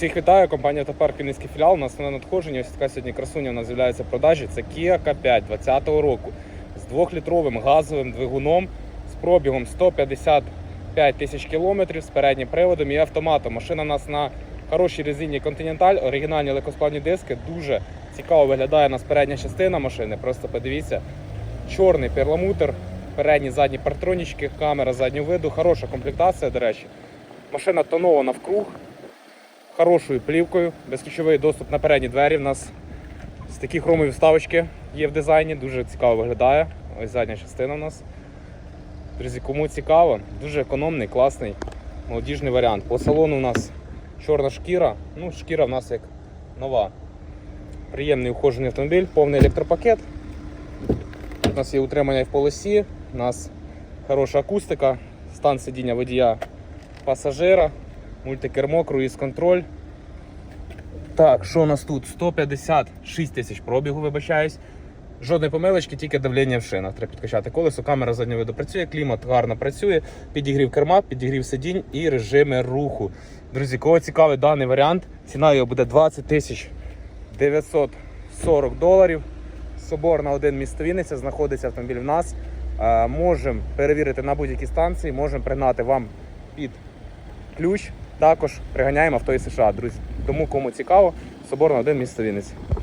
Всіх вітаю, компанія Автопарк Київський філіал. У нас на надходження. Ось така сьогодні красуня у нас з'являється в продажі. Це Kia K5 2020 року з 2-літровим газовим двигуном з пробігом 155 тисяч кілометрів з переднім приводом і автоматом. Машина у нас на хорошій резині Continental, оригінальні легкосплавні диски. Дуже цікаво виглядає у нас передня частина машини. Просто подивіться. Чорний перламутр, передні задні партронічки, камера заднього виду, хороша комплектація, до речі. Машина тонована вкруг хорошою плівкою, безключовий доступ на передні двері. У нас з такі хромові вставочки є в дизайні, дуже цікаво виглядає. Ось задня частина у нас. Друзі, кому цікаво, дуже економний, класний, молодіжний варіант. По салону у нас чорна шкіра. Ну, шкіра в нас як нова. Приємний ухожений автомобіль, повний електропакет. У нас є утримання в полосі, у нас хороша акустика, стан сидіння водія пасажира, мультикермо, круїз контроль. Так, що у нас тут? 156 тисяч пробігу, вибачаюсь. Жодної помилочки, тільки давлення в шинах. Треба підкачати колесо, камера заднього виду працює, клімат гарно працює, підігрів керма, підігрів сидінь і режими руху. Друзі, кого цікавий даний варіант, ціна його буде 20 тисяч 940 доларів. Соборна 1 місто Вінниця, знаходиться автомобіль в нас. Можемо перевірити на будь-якій станції, можемо пригнати вам під ключ. Також приганяємо авто із США, друзі. Тому кому цікаво, Соборна 1 місто Вінниця.